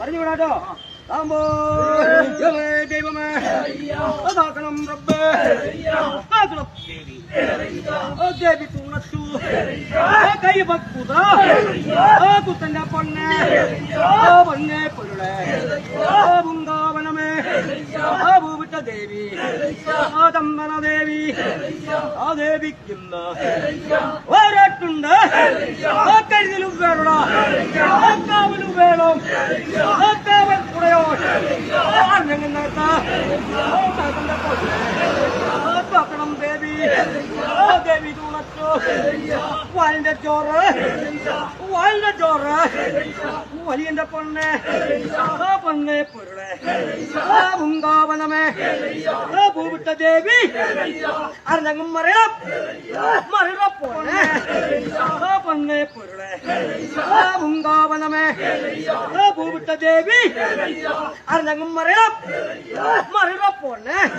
പറഞ്ഞു വിടാട്ടോ ദൈവമേ. അതാക്കണം റബ്ബേ. അതാക്കണം ദേവി ഓ കൈ ഭക്തുത ഓ കുത്തന്റെ പൊന്നെ. ഓ പൊന്നെ പൊരുളെ. ഓ ബൃന്ദാവനമേ ആ ഭൂവിട്ട ദേവി. ആ തമ്മന ദേവി. ആ ദേവിക്കുന്ന. ഒരട്ടുണ്ട് ആ കരുതലും വേണം ആ കാവലും വേണം ആ കാവൽ കുടയോ ണം ദേവി ആ ദേവി തുണച്ചു വാലിന്റെ ചോറ് വാലിന്റെ ചോറ് വലിയന്റെ പൊണ്ണ് പൊന്നെ പൊരുളെ മുങ്കാവനമേ പൂവിട്ട ദേവി അറിഞ്ഞങ്ങും മറിയണം. മറിയണ പൊന്നെ பண்ணே பொருளே. முங்காவனமே பூவிட்ட தேவி. அரங்கம் மறையா மறையா போனேன்